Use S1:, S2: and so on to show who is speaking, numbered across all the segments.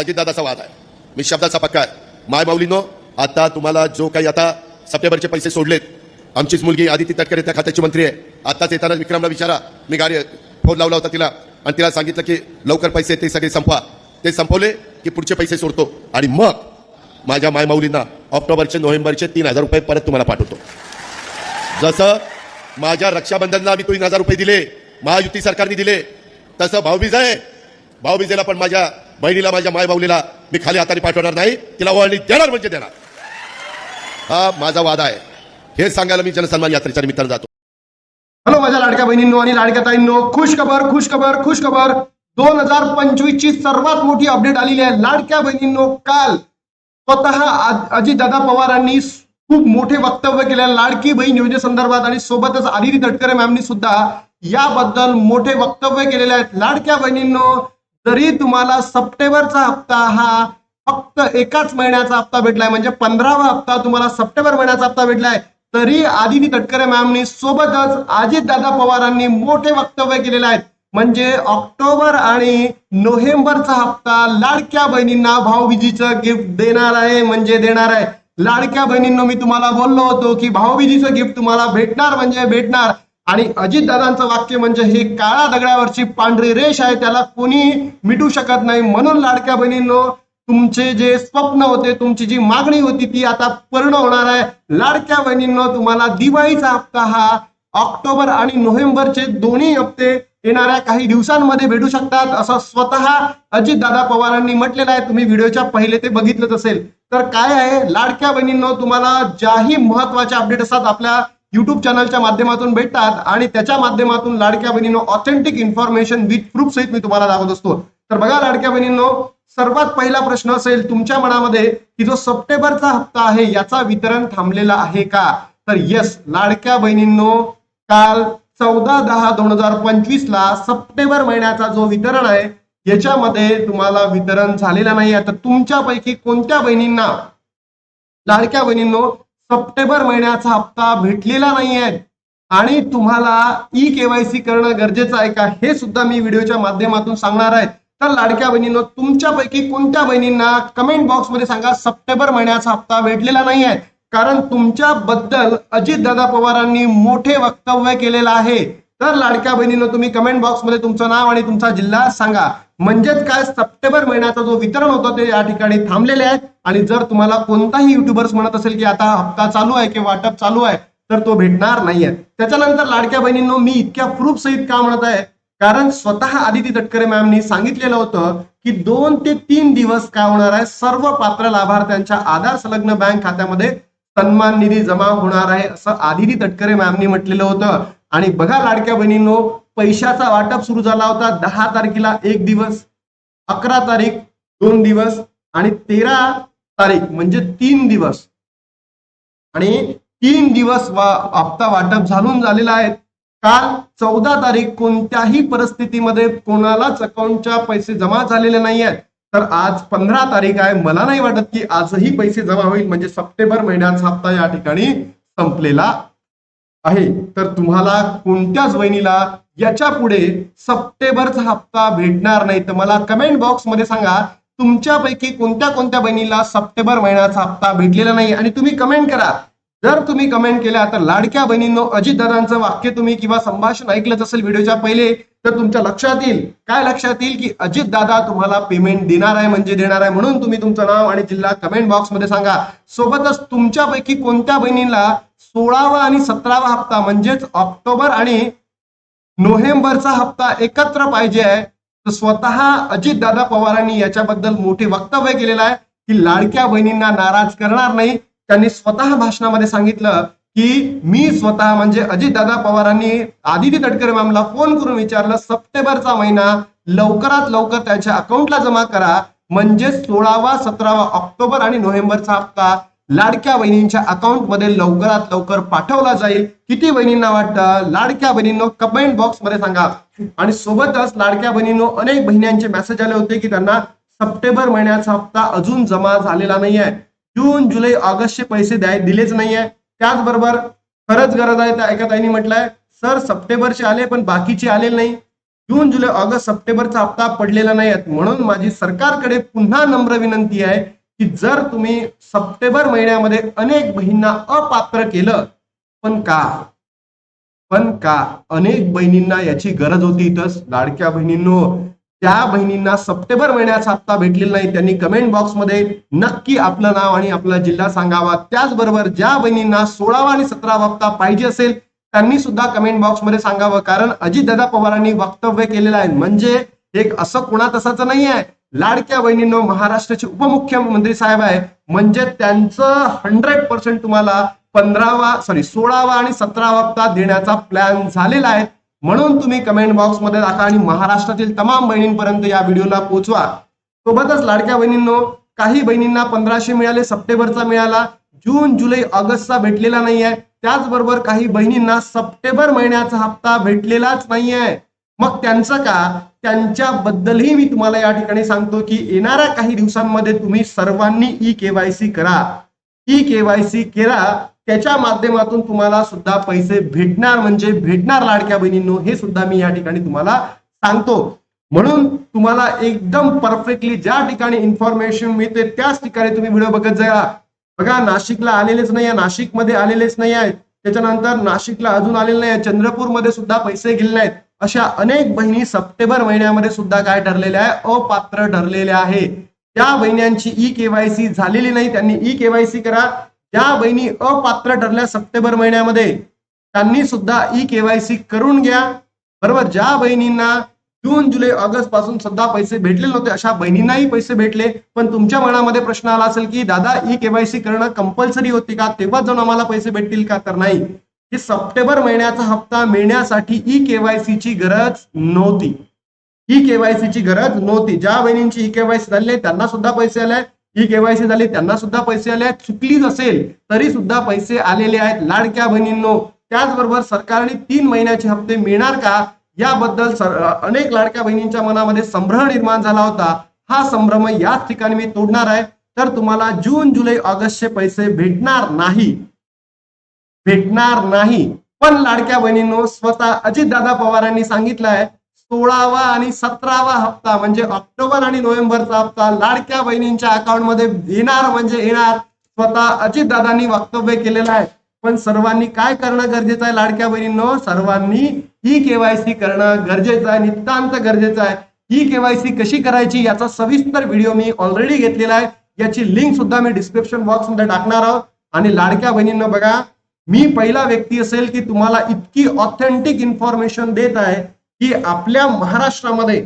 S1: अजितदादाचा वाद आहे. मी शब्दाचा पक्का आहे. माय माऊलीनो आता तुम्हाला जो काही आता सप्टेंबरचे पैसे सोडलेत आमचीच मुलगी आदिती तटकरे त्या खात्याची मंत्री आहे. आताच येताना विक्रमला विचारा. मी गाडी फोन लावला होता तिला. आणि तिला सांगितलं की लवकर पैसे ते सगळे संपवा. ते संपवले की पुढचे पैसे सोडतो. आणि मग माझ्या माय माऊलींना ऑक्टोबरचे नोव्हेंबरचे तीन हजार रुपये परत तुम्हाला पाठवतो. जसं माझ्या रक्षाबंधनला मी तीन हजार रुपये दिले महायुती सरकारने दिले तसं भाऊबीज आहे. भाऊबीजेला पण माझ्या बहिणीला माझ्या मायबाऊलीला मी खाली हाताने पाठवणार नाही. तिला वळणी देणार म्हणजे देणार. हा माझा वादा आहे. हे सांगायला मी जनसन्मान यात्रेच्या निमित्तानं जातो.
S2: हॅलो माझ्या लाडक्या बहिणींनो आणि लाडक्या ताईंनो खुश खबर खुश खबर खुश खबर. दोन हजार पंचवीस ची सर्वात मोठी अपडेट आलेली आहे. लाडक्या बहिणींनो काल स्वतः अजितदादा पवारांनी खूप मोठे वक्तव्य केले लाडकी बहीण योजनेसंदर्भात आणि सोबतच आदिती तटकरे मॅमनी सुद्धा याबद्दल मोठे वक्तव्य केलेले आहेत. लाडक्या बहिणींनो जरी तुम्हाला सप्टेंबरचा हप्ता हा फक्त एकाच महिन्याचा हप्ता भेटलाय. म्हणजे पंधरावा हप्ता तुम्हाला सप्टेंबर महिन्याचा हप्ता भेटलाय. तरी आदिती तटकरे मॅमनी सोबतच अजितदादा पवारांनी मोठे वक्तव्य केलेले आहेत. म्हणजे ऑक्टोबर आणि नोव्हेंबरचा हप्ता लाडक्या बहिणींना भाऊबीजीचं गिफ्ट देणार आहे म्हणजे देणार आहे. लाडक्या बहिणींनो मी तुम्हाला बोललो होतो की भाऊबीजीचं गिफ्ट तुम्हाला भेटणार म्हणजे भेटणार. आणि अजितदादांचं वाक्य म्हणजे हे काळा दगडावरची पांढरी रेष आहे त्याला कोणी मिटू शकत नाही. म्हणून लाडक्या बहिणींनो तुमचे जे स्वप्न होते तुमची जी मागणी होती ती आता पूर्ण होणार आहे. लाडक्या बहिणींनो तुम्हाला दिवाळीचा हप्ता हा ऑक्टोबर आणि नोव्हेंबरचे दोन्ही हप्ते येणाऱ्या काही दिवसांमध्ये भेटू शकतात असं स्वतः अजितदादा पवारांनी म्हटलेलं आहे. तुम्ही व्हिडिओच्या पहिले ते बघितलंच असेल. तर काय आहे लाडक्या बहिणींनो तुम्हाला ज्याही महत्त्वाच्या अपडेट असतात आपल्या युट्यूब चॅनलच्या माध्यमातून भेटतात आणि त्याच्या माध्यमातून लाडक्या बहिणींनो ऑथेंटिक इन्फॉर्मेशन विथ प्रूफ सहित मी तुम्हाला दाखवत असतो. तर बघा लाडक्या बहिणींनो सर्वात पहिला प्रश्न असेल तुमच्या मनामध्ये की जो सप्टेंबरचा हप्ता आहे याचा वितरण थांबलेला आहे का? तर येस लाडक्या बहिणींनो काल चौदा दहा दोन हजार पंचवीस ला सप्टेंबर महिन्याचा जो वितरण आहे याच्यामध्ये तुम्हाला वितरण झालेला नाही आहे तर तुमच्यापैकी कोणत्या बहिणींना लाडक्या बहिणींनो सप्टेंबर महिन्याचा हप्ता भेटलेला नाही आहे आणि तुम्हाला ई केवायसी करणं गरजेचं आहे का हे सुद्धा मी व्हिडिओच्या माध्यमातून सांगणार आहे. तर लाडक्या बहिणींनो तुमच्यापैकी कोणत्या बहिणींना कमेंट बॉक्समध्ये सांगा सप्टेंबर महिन्याचा हप्ता भेटलेला नाही आहे कारण तुमच्याबद्दल अजितदादा पवारांनी मोठे वक्तव्य केलेलं आहे. तर लाडक्या बहिणीनं तुम्ही कमेंट बॉक्समध्ये तुमचं नाव आणि तुमचा जिल्हा सांगा. म्हणजेच काय सप्टेंबर महिन्याचा जो वितरण होता ते या ठिकाणी थांबलेले आहे. आणि जर तुम्हाला कोणताही युट्यूबर्स म्हणत असेल की आता हप्ता चालू आहे किंवा वाटप चालू आहे तर तो भेटणार नाहीये. त्याच्यानंतर लाडक्या बहिणींनो मी इतक्या प्रूफ सहित का म्हणत आहे? कारण स्वतः आदिती तटकरे मॅमनी सांगितलेलं होतं की दोन ते तीन दिवस काय होणार आहे? सर्व पात्र लाभार्थ्यांच्या आधार संलग्न बँक खात्यामध्ये सन्मान निधी जमा होणार आहे असं आदिती तटकरे मॅमनी म्हटलेलं होतं. आणि बघा लाडक्या बहिणींनो पैशाचा वाटप सुरू झाला होता दहा तारखेला एक दिवस अकरा तारीख दोन दिवस आणि तेरा तारीख म्हणजे तीन दिवस. आणि तीन दिवस वा हप्ता वाटप झालून झालेला आहे. काल चौदा तारीख कोणत्याही परिस्थितीमध्ये कोणालाच अकाउंटच्या पैसे जमा झालेले नाही आहेत. तर आज पंधरा तारीख आहे. मला नाही वाटत की आजही पैसे जमा होईल. म्हणजे सप्टेंबर महिन्याचा हप्ता या ठिकाणी संपलेला आहे. तर तुम्हाला कोणत्याच बहिणीला याच्यापुढे सप्टेंबरचा हप्ता भेटणार नाही. तर मला कमेंट बॉक्समध्ये सांगा तुमच्यापैकी कोणत्या कोणत्या बहिणीला सप्टेंबर महिन्याचा हप्ता भेटलेला नाही? आणि तुम्ही कमेंट करा. जर तुम्ही कमेंट केल्या तर लाडक्या बहिणींनो अजितदादांचं वाक्य तुम्ही किंवा संभाषण ऐकलंच असेल व्हिडिओच्या पहिले तर तुमच्या लक्षात येईल. काय लक्षात येईल की अजितदादा तुम्हाला पेमेंट देणार आहे म्हणजे देणार आहे म्हणून तुम्ही तुमचं नाव आणि जिल्हा कमेंट बॉक्समध्ये सांगा. सोबतच तुमच्यापैकी कोणत्या बहिणींना सोळावा आणि सतरावा हप्ता म्हणजेच ऑक्टोबर आणि नोव्हेंबरचा हप्ता एकत्र पाहिजे आहे. तर स्वतः अजितदादा पवारांनी याच्याबद्दल मोठे वक्तव्य केलेलं आहे की लाडक्या बहिणींना नाराज करणार नाही. त्यांनी स्वतः भाषणामध्ये सांगितलं की मी स्वतः म्हणजे अजितदादा पवारांनी आदिती तटकरे मॅमला फोन करून विचारलं सप्टेंबरचा महिना लवकरात लवकर त्याच्या अकाउंटला जमा करा. म्हणजे सोळावा सतरावा ऑक्टोबर आणि नोव्हेंबरचा हप्ता लाडक्या बहिणींच्या अकाउंटमध्ये लवकरात लवकर पाठवला जाईल. किती बहिणींना वाटतं? लाडक्या बहिणींनो कमेंट बॉक्समध्ये सांगा. आणि सोबतच लाडक्या बहिणींनो अनेक बहिण्यांचे मेसेज आले होते की त्यांना सप्टेंबर महिन्याचा हप्ता अजून जमा झालेला नाहीये. जून जुलै ऑगस्टचे पैसे द्याय दिलेच नाहीये. त्याचबरोबर खरंच गरज आहे त्या एका ताईंनी म्हटलंय सर सप्टेंबरचे आले पण बाकीचे आलेले नाही. जून जुलै ऑगस्ट सप्टेंबरचा हप्ता पडलेला नाही म्हणून माझी सरकारकडे पुन्हा नम्र विनंती आहे की जर तुम्ही सप्टेंबर महिन्यामध्ये अनेक बहिणींना अपात्र केलं पण का? पण का? अनेक बहिणींना याची गरज होती इथंच? लाडक्या बहिणींनो त्या बहिणींना सप्टेंबर महिन्याचा हप्ता भेटलेला नाही. त्यांनी कमेंट बॉक्समध्ये नक्की आपलं नाव आणि आपला जिल्हा सांगावा. त्याचबरोबर ज्या बहिणींना सोळावा आणि सतरावा हप्ता पाहिजे असेल त्यांनी सुद्धा कमेंट बॉक्समध्ये सांगावं. कारण अजितदादा पवारांनी वक्तव्य केलेलं आहे. म्हणजे एक असं कुणा तसाच नाही आहे लाडक्या बहिणींनो महाराष्ट्राचे उपमुख्यमंत्री साहेब आहे म्हणजे त्यांचं हंड्रेड पर्सेंट तुम्हाला पंधरावा सॉरी सोळावा आणि सतरावा हप्ता देण्याचा प्लॅन झालेला आहे. म्हणून तुम्ही कमेंट बॉक्समध्ये टाका आणि महाराष्ट्रातील तमाम बहिणींपर्यंत या व्हिडिओला पोहोचवा सोबतच लाडक्या बहिणींनो काही बहिणींना पंधराशे मिळाले सप्टेंबरचा मिळाला. जून जुलै ऑगस्टचा भेटलेला नाही आहे त्याचबरोबर काही बहिणींना सप्टेंबर महिन्याचा हप्ता भेटलेलाच नाहीये. मग त्यांचं का? त्यांच्याबद्दलही मी तुम्हाला या ठिकाणी सांगतो की येणाऱ्या काही दिवसांमध्ये तुम्ही सर्वांनी ई केवायसी करा. ई केवायसी करा त्याच्या माध्यमातून तुम्हाला सुद्धा पैसे भेटणार म्हणजे भेटणार लाडक्या बहिणींनो हे सुद्धा मी या ठिकाणी तुम्हाला सांगतो. म्हणून तुम्हाला एकदम परफेक्टली ज्या ठिकाणी इन्फॉर्मेशन मिळते त्याच ठिकाणी तुम्ही व्हिडिओ बघत जा. बघा नाशिकला आलेलेच नाही आहे नाशिकमध्ये आलेलेच नाही आहेत त्याच्यानंतर नाशिकला अजून आलेले नाही आहे चंद्रपूरमध्ये सुद्धा पैसे गेले नाहीत. अशा अनेक बहिणी सप्टेंबर महिन्यामध्ये सुद्धा काय ठरलेल्या आहे? अपात्र ठरलेल्या आहे. ज्या बहिण्यांची ई केवायसी झालेली नाही त्यांनी ई केवायसी करा. ज्या बहिणी अपात्र ठरल्या सप्टेंबर महिन्यामध्ये त्यांनी सुद्धा ई केवायसी करून घ्या. बरोबर? ज्या बहिणींना जून जुलै ऑगस्टपासून सुद्धा पैसे भेटले नव्हते अशा बहिणींनाही पैसे भेटले. पण तुमच्या मनामध्ये प्रश्न आला असेल की दादा ई केवायसी करणं कंपल्सरी होती का? तेव्हा जाऊन आम्हाला पैसे भेटतील का? तर नाही. की सप्टेंबर महिन्याचा हप्ता मिळण्यासाठी ई केवायसीची गरज नव्हती. ई केवायसीची गरज नव्हती. ज्या बहिणींची ई केवायसी झाली आहे, त्यांना सुद्धा पैसे आले ई केवायसी झाली त्यांना सुद्धा पैसे आले आहेत. चुकलीच असेल तरी सुद्धा पैसे आलेले आहेत. लाडक्या बहिणींनो त्याचबरोबर सरकारने तीन महिन्याचे हप्ते मिळणार का? याबद्दल अनेक लाडक्या बहिणींच्या मनामध्ये संभ्रम निर्माण झाला होता. हा संभ्रम याच ठिकाणी मी तोडणार आहे. तर तुम्हाला जून जुलै ऑगस्टचे पैसे भेटणार नाही. भेटणार नाही. पण लाडक्या बहिणींनो स्वतः अजितदादा पवारांनी सांगितलं आहे सोळावा आणि सतरावा हप्ता म्हणजे ऑक्टोबर आणि नोव्हेंबरचा हप्ता लाडक्या बहिणींच्या अकाउंटमध्ये येणार म्हणजे येणार. स्वतः अजितदादांनी वक्तव्य केलेलं आहे. पण सर्वांनी काय करणं गरजेचं आहे लाडक्या बहिणींनो? सर्वांनी ई केवायसी करणं गरजेचं आहे नितांत गरजेचं आहे. ई केवायसी कशी करायची याचा सविस्तर व्हिडिओ मी ऑलरेडी घेतलेला आहे. याची लिंक सुद्धा मी डिस्क्रिप्शन बॉक्समध्ये टाकणार आहोत. आणि लाडक्या बहिणींना बघा मी पहिला व्यक्ती असेल की तुम्हाला इतकी ऑथेंटिक इन्फॉर्मेशन देत आहे की आपल्या महाराष्ट्रामध्ये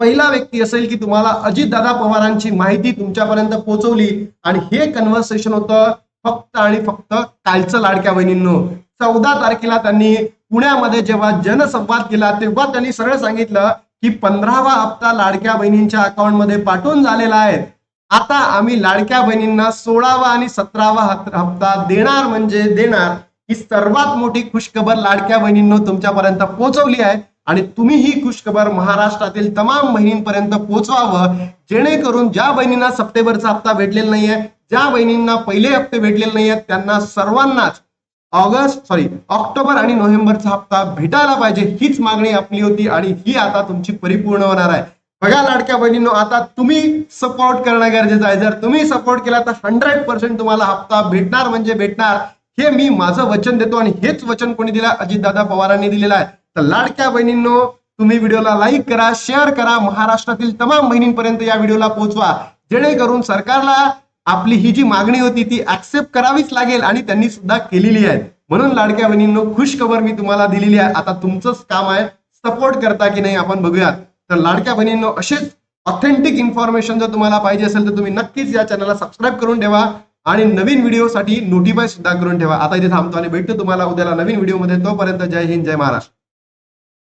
S2: पहिला व्यक्ती असेल की तुम्हाला अजितदादा पवारांची माहिती तुमच्यापर्यंत पोहोचवली. आणि हे कन्व्हर्सेशन होतं फक्त आणि फक्त कालचं लाडक्या बहिणींनो. चौदा तारखेला त्यांनी पुण्यामध्ये जेव्हा जनसंवाद केला तेव्हा त्यांनी सरळ सांगितलं की पंधरावा हप्ता लाडक्या बहिणींच्या अकाउंटमध्ये पाठवून झालेला आहे. आता आम्ही लाडक्या बहिणींना सोळावा आणि सतरावा हप्ता देणार म्हणजे देणार ही सर्वात मोठी खुशखबर लाडक्या बहिणींनो तुमच्यापर्यंत पोहोचवली आहे. आणि तुम्ही ही खुशखबर महाराष्ट्रातील तमाम बहिणींपर्यंत पोहोचवावं. जेणेकरून ज्या बहिणींना सप्टेंबरचा हप्ता भेटलेला नाहीये ज्या बहिणींना पहिले हप्ते भेटलेले नाही आहेत त्यांना सर्वांनाच ऑगस्ट सॉरी ऑक्टोबर आणि नोव्हेंबरचा हप्ता भेटायला पाहिजे हीच मागणी आपली होती आणि ही आता तुमची परिपूर्ण होणार आहे. बघा लाडक्या बहिणींनो आता तुम्ही सपोर्ट करणं गरजेचं आहे. जर तुम्ही सपोर्ट केला तर हंड्रेड पर्सेंट तुम्हाला हप्ता भेटणार म्हणजे भेटणार. हे मी माझं वचन देतो आणि हेच वचन कोणी दिलं? अजितदादा पवारांनी दिलेलं आहे. तर लाडक्या बहिणींनो तुम्ही व्हिडिओला लाईक करा शेअर करा. महाराष्ट्रातील तमाम बहिणींपर्यंत या व्हिडिओला पोहोचवा. जेणेकरून सरकारला आपली ही जी मागणी होती ती ऍक्सेप्ट करावीच लागेल आणि त्यांनी सुद्धा केलेली आहे. म्हणून लाडक्या बहिणींनो खुश खबर मी तुम्हाला दिलेली आहे. आता तुमचंच काम आहे. सपोर्ट करता की नाही आपण बघूयात. तर लाडक्या बहिणींनो असेच ऑथेंटिक इन्फॉर्मेशन जर तुम्हाला पाहिजे असेल तर तुम्ही नक्कीच या चॅनलला सबस्क्राईब करून ठेवा आणि नवीन व्हिडिओसाठी नोटिफाय सुद्धा करून ठेवा. आता इथे थांबतो आणि भेटतो तुम्हाला उद्याला नवीन व्हिडिओमध्ये तोपर्यंत जय हिंद जय महाराष्ट्र.